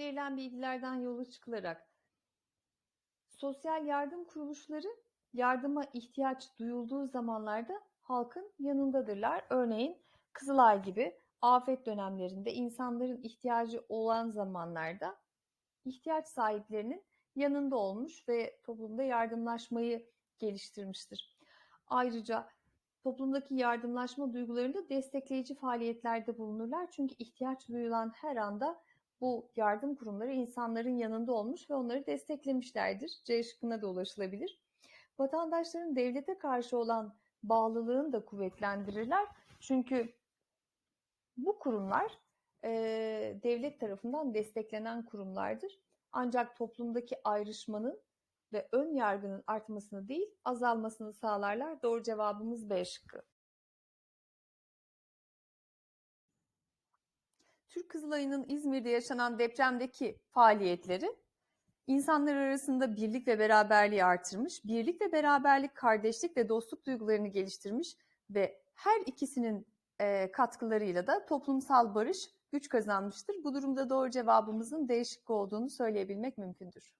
verilen bilgilerden yola çıkılarak sosyal yardım kuruluşları yardıma ihtiyaç duyulduğu zamanlarda halkın yanındadırlar. Örneğin Kızılay gibi afet dönemlerinde insanların ihtiyacı olan zamanlarda ihtiyaç sahiplerinin yanında olmuş ve toplumda yardımlaşmayı geliştirmiştir. Ayrıca toplumdaki yardımlaşma duygularında destekleyici faaliyetlerde bulunurlar. Çünkü ihtiyaç duyulan her anda bu yardım kurumları insanların yanında olmuş ve onları desteklemişlerdir. C şıkkına da ulaşılabilir. Vatandaşların devlete karşı olan bağlılığını da kuvvetlendirirler. Çünkü bu kurumlar e, devlet tarafından desteklenen kurumlardır. Ancak toplumdaki ayrışmanın ve ön yargının artmasını değil azalmasını sağlarlar. Doğru cevabımız B şıkkı. Türk Kızılayı'nın İzmir'de yaşanan depremdeki faaliyetleri insanlar arasında birlik ve beraberliği artırmış, birlik ve beraberlik, kardeşlik ve dostluk duygularını geliştirmiş ve her ikisinin e, katkılarıyla da toplumsal barış güç kazanmıştır. Bu durumda doğru cevabımızın D şıkkı olduğunu söyleyebilmek mümkündür.